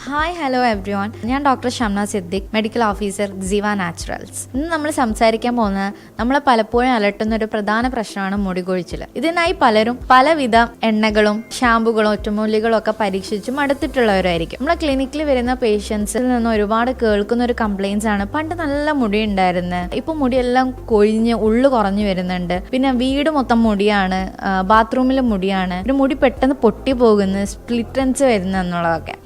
Hi hello everyone ഞാൻ doctor Shamna Siddique medical officer Jeeva naturals ഇന്ന് നമ്മൾ സംസാരിക്കാൻ പോകുന്നത് നമ്മളെ പലപ്പോഴും അലട്ടുന്ന ഒരു പ്രധാന പ്രശ്നമാണ് മുടി കൊഴിച്ചിൽ ഇതിനായി പലരും പലവിധ എണ്ണകളും ഷാമ്പുകളും ഒറ്റമൂലികളും ഒക്കെ പരീക്ഷിച്ച് മടുത്തിട്ടുള്ളവരായിരിക്കും നമ്മളെ ക്ലിനിക്കിൽ വരുന്ന പേഷ്യൻസിൽ നിന്ന് ഒരുപാട് കേൾക്കുന്ന ഒരു കംപ്ലയിൻസ് ആണ്. പണ്ട് നല്ല മുടി ഉണ്ടായിരുന്നു. ഇപ്പൊ മുടിയെല്ലാം കൊഴിഞ്ഞ് ഉള്ളു കുറഞ്ഞു വരുന്നുണ്ട്. പിന്നെ വീട് മൊത്തം മുടിയാണ് ബാത്റൂമിൽ മുടിയാണ്. ഒരു മുടി പെട്ടെന്ന് പൊട്ടി പോകുന്നത് സ്പ്ലിറ്റൻസ് വരുന്നു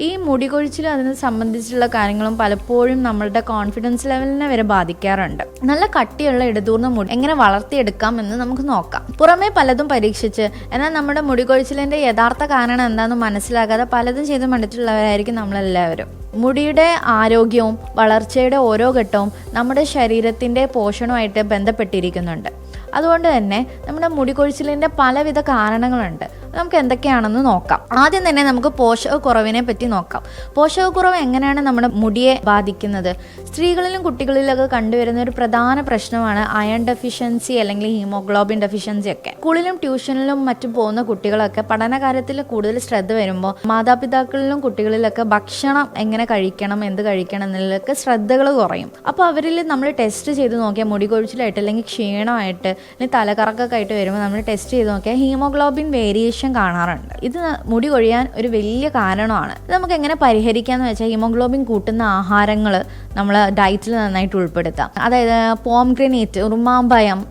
ഈ മുടി കൊഴിച്ചിലും അതിനെ സംബന്ധിച്ചുള്ള കാര്യങ്ങളും പലപ്പോഴും നമ്മളുടെ കോൺഫിഡൻസ് ലെവലിനെ വരെ ബാധിക്കാറുണ്ട്. നല്ല കട്ടിയുള്ള ഇടതൂർന്ന മുടി എങ്ങനെ വളർത്തിയെടുക്കാം എന്ന് നമുക്ക് നോക്കാം. പുറമേ പലതും പരീക്ഷിച്ച് എന്നാൽ നമ്മുടെ മുടി കൊഴിച്ചിലിന്റെ യഥാർത്ഥ കാരണം എന്താണെന്ന് മനസ്സിലാകാതെ പലതും ചെയ്ത് മണ്ടിട്ടുള്ളവരായിരിക്കും നമ്മളെല്ലാവരും. മുടിയുടെ ആരോഗ്യവും വളർച്ചയുടെ ഓരോ ഘട്ടവും നമ്മുടെ ശരീരത്തിന്റെ പോഷണവുമായിട്ട് ബന്ധപ്പെട്ടിരിക്കുന്നുണ്ട്. അതുകൊണ്ട് തന്നെ നമ്മുടെ മുടി കൊഴിച്ചിലിന്റെ പലവിധ കാരണങ്ങളുണ്ട്. നമുക്ക് എന്തൊക്കെയാണെന്ന് നോക്കാം. ആദ്യം തന്നെ നമുക്ക് പോഷകക്കുറവിനെ പറ്റി നോക്കാം. പോഷകക്കുറവ് എങ്ങനെയാണ് നമ്മുടെ മുടിയെ ബാധിക്കുന്നത്? സ്ത്രീകളിലും കുട്ടികളിലൊക്കെ കണ്ടുവരുന്ന ഒരു പ്രധാന പ്രശ്നമാണ് അയൺ ഡെഫിഷ്യൻസി അല്ലെങ്കിൽ ഹീമോഗ്ലോബിൻ ഡെഫിഷ്യൻസി ഒക്കെ. സ്കൂളിലും ട്യൂഷനിലും മറ്റും പോകുന്ന കുട്ടികളൊക്കെ പഠനകാര്യത്തിൽ കൂടുതൽ ശ്രദ്ധ വരുമ്പോൾ മാതാപിതാക്കളിലും കുട്ടികളിലൊക്കെ ഭക്ഷണം എങ്ങനെ കഴിക്കണം എന്ത് കഴിക്കണം എന്നതിലൊക്കെ ശ്രദ്ധകൾ കുറയും. അപ്പോൾ അവരിൽ നമ്മൾ ടെസ്റ്റ് ചെയ്ത് നോക്കിയാൽ മുടി കൊഴിച്ചിലായിട്ട് അല്ലെങ്കിൽ ക്ഷീണമായിട്ട് അല്ലെങ്കിൽ തലകറക്കൊക്കെ ആയിട്ട് വരുമ്പോൾ നമ്മൾ ടെസ്റ്റ് ചെയ്ത് നോക്കിയാൽ ഹീമോഗ്ലോബിൻ വേരിയേഷൻ കാണാറുണ്ട്. ഇത് മുടി കൊഴിയാൻ ഒരു വലിയ കാരണമാണ്. ഇത് നമുക്ക് എങ്ങനെ പരിഹരിക്കാന്ന് വെച്ചാൽ ഹീമോഗ്ലോബിൻ കൂട്ടുന്ന ആഹാരങ്ങൾ നമ്മൾ ഡയറ്റിൽ നന്നായിട്ട് ഉൾപ്പെടുത്താം. അതായത് പോംഗ്രനേറ്റ് ഉറുമാമ്പയം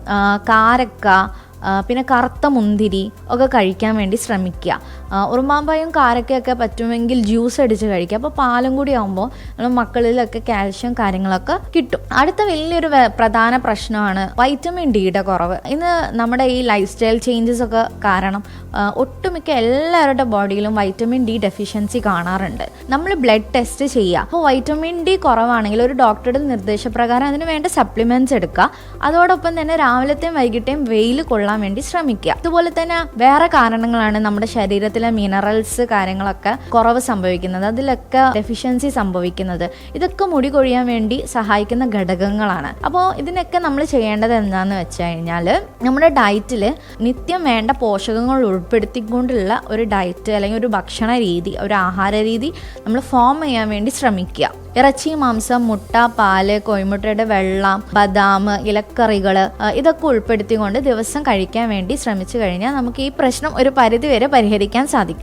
കാരക്ക പിന്നെ കറുത്ത മുന്തിരി ഒക്കെ കഴിക്കാൻ വേണ്ടി ശ്രമിക്കുക. ഉറുമാമ്പായും കാരക്കയൊക്കെ പറ്റുമെങ്കിൽ ജ്യൂസ് അടിച്ച് കഴിക്കുക. അപ്പോൾ പാലും കൂടി ആകുമ്പോൾ നമ്മൾ മക്കളിലൊക്കെ കാൽഷ്യം കാര്യങ്ങളൊക്കെ കിട്ടും. അടുത്ത വലിയൊരു പ്രധാന പ്രശ്നമാണ് വൈറ്റമിൻ ഡിയുടെ കുറവ്. ഇന്ന് നമ്മുടെ ഈ ലൈഫ് സ്റ്റൈൽ ചേഞ്ചസ് ഒക്കെ കാരണം ഒട്ടുമിക്ക എല്ലാവരുടെ ബോഡിയിലും വൈറ്റമിൻ ഡി ഡെഫിഷ്യൻസി കാണാറുണ്ട്. നമ്മൾ ബ്ലഡ് ടെസ്റ്റ് ചെയ്യുക. അപ്പോൾ വൈറ്റമിൻ ഡി കുറവാണെങ്കിൽ ഒരു ഡോക്ടറുടെ നിർദ്ദേശപ്രകാരം അതിന് വേണ്ട സപ്ലിമെന്റ്സ് എടുക്കുക. അതോടൊപ്പം തന്നെ രാവിലത്തെയും വൈകിട്ടേയും വെയിൽ കൊള്ളാൻ വേണ്ടി ശ്രമിക്കുക. അതുപോലെ തന്നെ വേറെ കാരണങ്ങളാണ് നമ്മുടെ ശരീരത്തിലെ മിനറൽസ് കാര്യങ്ങളൊക്കെ കുറവ് സംഭവിക്കുന്നത്. അതിലൊക്കെ ഡെഫിഷ്യൻസി സംഭവിക്കുന്നത്. ഇതൊക്കെ മുടി കൊഴിയാൻ വേണ്ടി സഹായിക്കുന്ന ഘടകങ്ങളാണ്. അപ്പോൾ ഇതിനൊക്കെ നമ്മൾ ചെയ്യേണ്ടത് എന്താണെന്ന് വെച്ച് കഴിഞ്ഞാൽ നമ്മുടെ ഡയറ്റിൽ നിത്യം വേണ്ട പോഷകങ്ങൾ ഉൾപ്പെടുത്തിക്കൊണ്ടുള്ള ഒരു ഡയറ്റ് അല്ലെങ്കിൽ ഒരു ഭക്ഷണ രീതി ഒരു ആഹാര രീതി നമ്മൾ ഫോം ചെയ്യാൻ വേണ്ടി ശ്രമിക്കുക. ഇറച്ചി മാംസം മുട്ട പാൽ കോഴിമുട്ടയുടെ വെള്ളം ബദാം ഇലക്കറികൾ ഇതൊക്കെ ഉൾപ്പെടുത്തിക്കൊണ്ട് ദിവസം കഴിക്കാൻ വേണ്ടി ശ്രമിച്ചു കഴിഞ്ഞാൽ നമുക്ക് ഈ പ്രശ്നം ഒരു പരിധിവരെ പരിഹരിക്കാൻ സാധിക്കും.